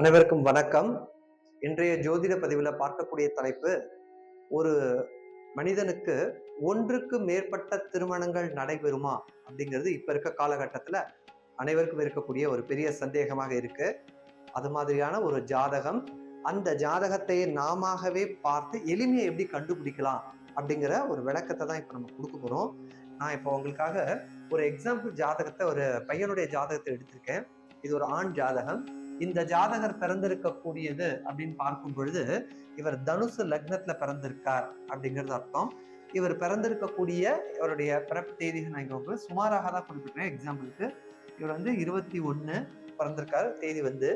அனைவருக்கும் வணக்கம். இன்றைய ஜோதிட பதிவில் பார்க்கக்கூடிய தலைப்பு ஒரு மனிதனுக்கு ஒன்றுக்கு மேற்பட்ட திருமணங்கள் நடைபெறுமா? அப்படிங்கிறது இப்போ இருக்க காலகட்டத்தில் அனைவருக்கும் இருக்கக்கூடிய ஒரு பெரிய சந்தேகமாக இருக்கு. அது மாதிரியான ஒரு ஜாதகம் அந்த ஜாதகத்தை நாமவே பார்த்து எளிமையை எப்படி கண்டுபிடிக்கலாம் அப்படிங்கிற ஒரு விளக்கத்தை தான் இப்போ நம்ம கொடுக்க போகிறோம் நான் இப்போ உங்களுக்காக ஒரு எக்ஸாம்பிள் ஜாதகத்தை ஒரு பையனுடைய ஜாதகத்தை எடுத்திருக்கேன். இது ஒரு ஆண் ஜாதகம். இந்த ஜாதகர் பிறந்திருக்கக்கூடியது அப்படின்னு பார்க்கும் பொழுது இவர் தனுசு லக்னத்துல பிறந்திருக்கார் அப்படிங்கிறது அர்த்தம். இவர் பிறந்திருக்கக்கூடிய இவருடைய பிறப்பு தேதிகள் நான் இங்கே சுமாராக தான் குறிப்பிட்டேன் எக்ஸாம்பிளுக்கு இவர் வந்து இருபத்தி ஒன்று பிறந்திருக்கார். தேதி வந்து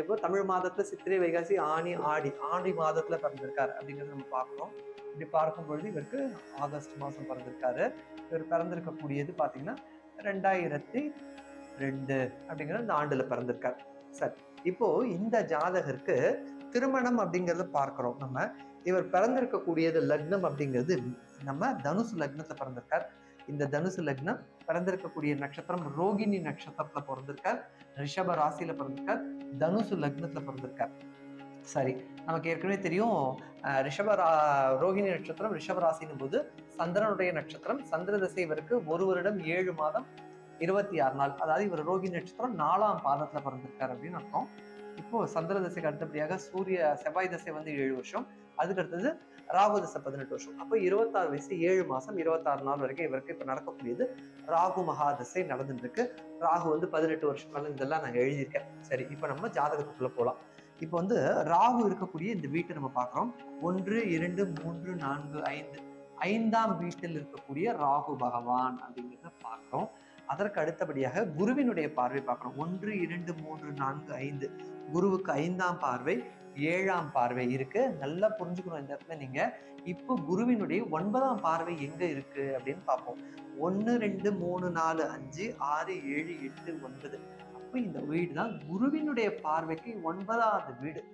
இப்போ தமிழ் மாதத்துல சித்திரை வைகாசி ஆணி ஆடி ஆடி மாதத்துல பிறந்திருக்கார் அப்படிங்கிறது நம்ம பார்க்குறோம். இப்படி பார்க்கும் பொழுது இவருக்கு ஆகஸ்ட் மாதம் பிறந்திருக்காரு. இவர் பிறந்திருக்கக்கூடியது பார்த்தீங்கன்னா ரெண்டாயிரத்தி ரெண்டு அப்படிங்கிற இந்த ஆண்டுல பிறந்திருக்கார். சரி இப்போ இந்த ஜாதகருக்கு திருமணம் அப்படிங்கிறத பார்க்கிறோம். நம்ம இவர் பிறந்திருக்கக்கூடியது லக்னம் அப்படிங்கிறது நம்ம தனுசு லக்னத்தை பிறந்திருக்கார். இந்த தனுசு லக்னம் பிறந்திருக்கக்கூடிய நட்சத்திரம் ரோகிணி நட்சத்திரத்துல பிறந்திருக்கார். ரிஷப ராசியில பிறந்திருக்கார். தனுசு லக்னத்துல பிறந்திருக்கார். சரி நமக்கு ஏற்கனவே தெரியும் ரிஷப ரா ரோகிணி நட்சத்திரம் ரிஷப ராசினும் போது சந்திரனுடைய நட்சத்திரம். சந்திர திசை இவருக்கு ஒரு வருடம் ஏழு மாதம் இருபத்தி ஆறு நாள் அதாவது இவர் ரோகி நட்சத்திரம் நாலாம் பாதத்துல பிறந்திருக்காரு அப்படின்னு அர்த்தம். இப்போ சந்திர தசைக்கு அடுத்தபடியாக சூரிய செவ்வாய் தசை வந்து ஏழு வருஷம் அதுக்கு அடுத்தது ராகு தசை பதினெட்டு வருஷம். அப்போ இருபத்தாறு வயசு ஏழு மாசம் இருபத்தாறு நாள் வரைக்கும் இவருக்கு இப்போ நடக்கக்கூடியது ராகு மகா திசை நடந்துட்டு இருக்கு ராகு வந்து பதினெட்டு வருஷம் மேலே இதெல்லாம் நான் எழுதியிருக்கேன். சரி இப்போ நம்ம ஜாதகத்துக்குள்ள போகலாம் இப்போ வந்து ராகு இருக்கக்கூடிய இந்த வீட்டை நம்ம பார்க்குறோம். ஒன்று இரண்டு மூன்று நான்கு ஐந்து. ஐந்தாம் வீட்டில் இருக்கக்கூடிய ராகு பகவான் அப்படிங்கிறத பார்க்குறோம். அதற்கு அடுத்தபடியாக குருவினுடைய பார்வை பார்க்கணும். ஒன்று இரண்டு மூன்று நான்கு ஐந்து. குருவுக்கு ஐந்தாம் பார்வை ஏழாம் பார்வை இருக்கு. நல்லா புரிஞ்சுக்கணும் இந்த இடத்துல நீங்க. இப்போ குருவினுடைய ஒன்பதாம் பார்வை எங்க இருக்கு அப்படின்னு பார்ப்போம். ஒன்று ரெண்டு மூணு நாலு அஞ்சு ஆறு ஏழு எட்டு ஒன்பது. அப்போ இந்த வீடு தான் குருவினுடைய பார்வைக்கு ஒன்பதாவது வீடு.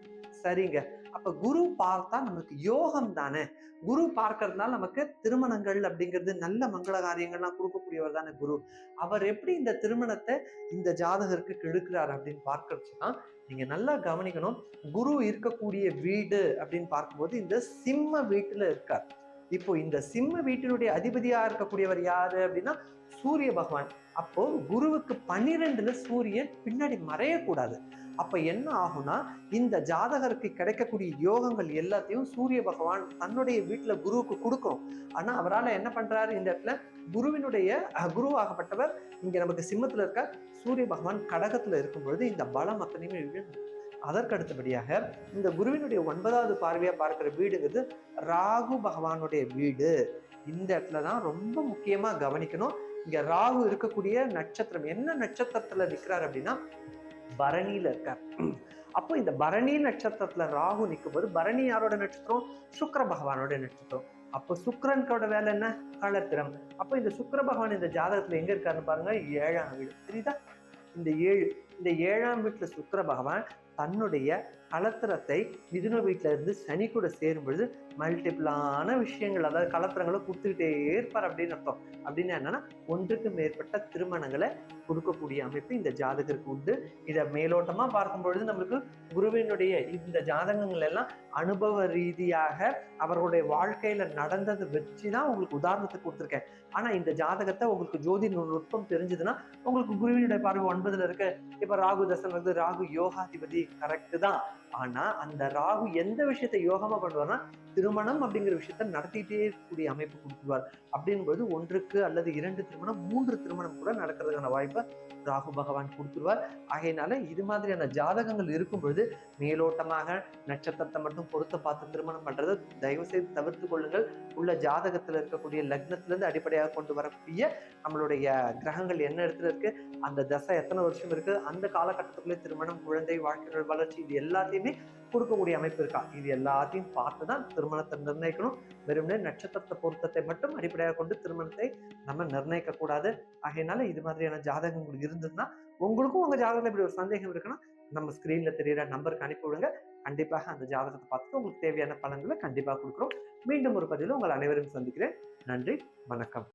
சரிங்க. அப்ப குரு பார்த்தா நமக்கு யோகம் தானே? குரு பார்க்கறதுனால நமக்கு திருமணங்கள் அப்படிங்கிறது நல்ல மங்கள காரியங்கள்லாம் கொடுக்கக்கூடியவர் தானே குரு. அவர் எப்படி இந்த திருமணத்தை இந்த ஜாதகருக்கு கெடுக்கிறார் அப்படின்னு பார்க்கறதுனா நீங்க நல்லா கவனிக்கணும். குரு இருக்கக்கூடிய வீடு அப்படின்னு பார்க்கும்போது இந்த சிம்ம வீட்டுல இருக்கார். இப்போ இந்த சிம்ம வீட்டினுடைய அதிபதியாக இருக்கக்கூடியவர் யாரு அப்படின்னா சூரிய பகவான். அப்போ குருவுக்கு பன்னிரெண்டுல சூரியன் பின்னாடி மறையக்கூடாது. அப்ப என்ன ஆகும்னா இந்த ஜாதகருக்கு கிடைக்கக்கூடிய யோகங்கள் எல்லாத்தையும் சூரிய பகவான் தன்னுடைய வீட்டுல குருவுக்கு கொடுக்கும். ஆனா அவரால் என்ன பண்றாரு? இந்த இடத்துல குருவினுடைய அஹ், குருவாகப்பட்டவர் இங்க நமக்கு சிம்மத்துல இருக்க சூரிய பகவான் கடகத்துல இருக்கும் பொழுது இந்த பலம் அத்தனையுமே இழந்து அதற்கு அடுத்தபடியாக இந்த குருவினுடைய ஒன்பதாவது பார்வையாக பார்க்குற வீடுங்கிறது ராகு பகவானுடைய வீடு. இந்த இடத்துல தான் ரொம்ப முக்கியமாக கவனிக்கணும். இங்கே ராகு இருக்கக்கூடிய நட்சத்திரம் என்ன நட்சத்திரத்தில் நிற்கிறார் அப்படின்னா பரணியில் இருக்கார். அப்போ இந்த பரணி நட்சத்திரத்துல ராகு நிற்கும் போது பரணி யாரோட நட்சத்திரம்? சுக்கர பகவானோட நட்சத்திரம். அப்போ சுக்கிரனுக்கோட வேலை என்ன? களத்திரம். அப்போ இந்த சுக்கர பகவான் இந்த ஜாதகத்துல எங்க இருக்காருன்னு பாருங்க ஏழாம் வீடு. தெரியுதா இந்த ஏழு இந்த ஏழாம் வீட்டில் சுக்கர பகவான் தன்னுடைய கலத்திரத்தை மிதுன வீட்டில் இருந்து சனி கூட சேரும் பொழுது மல்டிபிளான விஷயங்கள் அதாவது கலத்திரங்களை கொடுத்துக்கிட்டே இருப்பார் அப்படின்னு அர்த்தம். அப்படின்னு என்னன்னா ஒன்றுக்கு மேற்பட்ட திருமணங்களை கொடுக்கக்கூடிய அமைப்பு இந்த ஜாதகருக்கு உண்டு. இதை மேலோட்டமா பார்க்கும் பொழுது நம்மளுக்கு குருவினுடைய இந்த ஜாதகங்கள் எல்லாம் அனுபவ ரீதியாக அவர்களுடைய வாழ்க்கையில நடந்ததை வச்சு தான் உங்களுக்கு உதாரணத்துக்கு கொடுத்துருக்கேன். ஆனா இந்த ஜாதகத்தை உங்களுக்கு ஜோதி நுட்பம் தெரிஞ்சதுன்னா உங்களுக்கு குருவினுடைய பார்வை ஒன்பதுல இருக்கு. இப்ப ராகு தசன் வந்து ராகு யோகாதிபதி கரெக்டு தான். ஆனா அந்த ராகு எந்த விஷயத்த யோகமா பண்ணுவார்னா திருமணம் அப்படிங்கிற விஷயத்த நடத்திட்டே இருக்கக்கூடிய அமைப்பு கொடுத்துருவார். அப்படின்போது ஒன்றுக்கு அல்லது இரண்டு திருமணம் மூன்று திருமணம் கூட நடக்கிறதுக்கான வாய்ப்பை ராகு பகவான் கொடுத்துருவார். ஆகையினால இது மாதிரியான ஜாதகங்கள் இருக்கும் பொழுது மேலோட்டமாக நட்சத்திரத்தை மட்டும் பொருத்த பார்த்து திருமணம் பண்றதை தயவு செய்து தவிர்த்து கொள்ளுங்கள். உள்ள ஜாதகத்தில் இருக்கக்கூடிய லக்னத்திலிருந்து அடிப்படையாக கொண்டு வரக்கூடிய நம்மளுடைய கிரகங்கள் என்ன இடத்துல இருக்கு அந்த தசை எத்தனை வருஷம் இருக்கு அந்த காலகட்டத்துக்குள்ளே திருமணம் குழந்தை வாழ்க்கைகள் வளர்ச்சி இது எல்லாத்தையுமே கொடுக்கக்கூடிய அமைப்பு இருக்கா? இது எல்லாத்தையும் பார்த்து தான் திருமணத்தை நிர்ணயிக்கணும். வெறுமனே நட்சத்திரத்தை பொருத்தத்தை மட்டும் அடிப்படையாக கொண்டு திருமணத்தை நம்ம நிர்ணயிக்க கூடாது ஆகையினால இது மாதிரியான ஜாதகங்கள் இருந்ததுன்னா உங்களுக்கும் உங்க ஜாதகத்தில் இப்படி ஒரு சந்தேகம் இருக்குன்னா நம்ம ஸ்கிரீன்ல தெரியுற நம்பருக்கு அனுப்பி விடுங்க. கண்டிப்பாக அந்த ஜாதகத்தை பார்த்துட்டு உங்களுக்கு தேவையான பலன்களை கண்டிப்பாக கொடுக்குறோம். மீண்டும் ஒரு பதிவில் உங்கள் அனைவரும் சந்திக்கிறேன். நன்றி வணக்கம்.